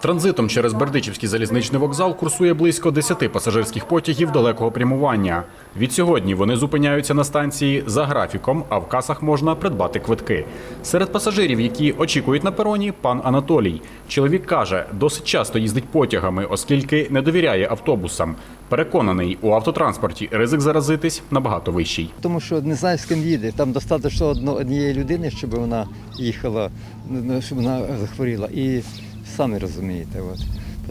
Транзитом через Бердичівський залізничний вокзал курсує близько 10 пасажирських потягів далекого прямування. Від сьогодні вони зупиняються на станції за графіком, а в касах можна придбати квитки. Серед пасажирів, які очікують на пероні, пан Анатолій. Чоловік каже, досить часто їздить потягами, оскільки не довіряє автобусам. Переконаний, у автотранспорті ризик заразитись набагато вищий. Тому що не знаю, з ким їде. Там достатньо однієї людини, щоб вона їхала, щоб вона захворіла. І самі розумієте. От.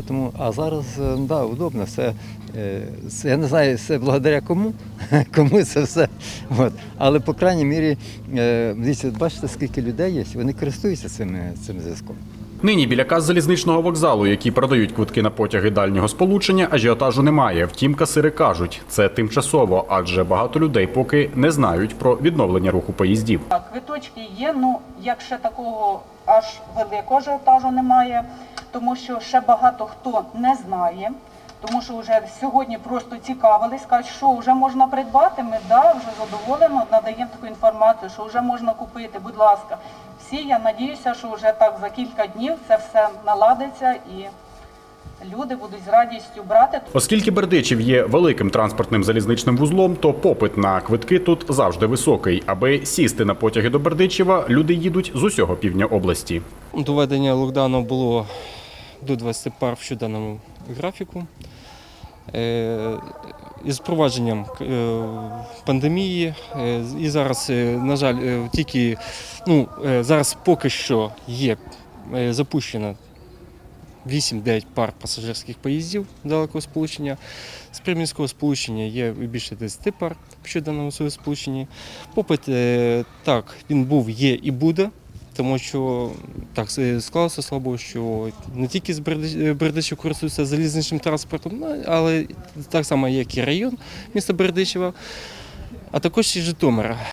Тому, а зараз е, да, удобно, все, е, я не знаю, це благодаря кому, кому це все. От. Але по крайній мірі, е, бачите, скільки людей є, вони користуються цим, цим зв'язком. Нині біля каз залізничного вокзалу, які продають квитки на потяги дальнього сполучення, ажіотажу немає. Втім, касири кажуть, це тимчасово, адже багато людей поки не знають про відновлення руху поїздів. Так, Квиточки є, ну якщо такого аж великого ажіотажу немає, тому що ще багато хто не знає. Тому що вже сьогодні просто цікавились, кажуть, що вже можна придбати. Ми да, вже задоволено надаємо таку інформацію, що вже можна купити. Будь ласка, всі я надіюся, що вже так за кілька днів це все наладиться і люди будуть з радістю брати. Оскільки Бердичів є великим транспортним залізничним вузлом, то попит на квитки тут завжди високий. Аби сісти на потяги до Бердичева, люди їдуть з усього півдня області. До введення локдауну було до 20 пар в щоденному графіку. Е, Із впровадженням е, пандемії е, і зараз, на жаль, тільки ну, зараз поки що є запущено 8-9 пар пасажирських поїздів далекого сполучення. З приміського сполучення є більше 10 пар в щоденному сполученні. Попит так, він був, є і буде. Тому що так е, склалося слабо, що не тільки з е, Бердичів користуються залізничним транспортом, ну, але так само, як і район міста Бердичева, а також і Житомира.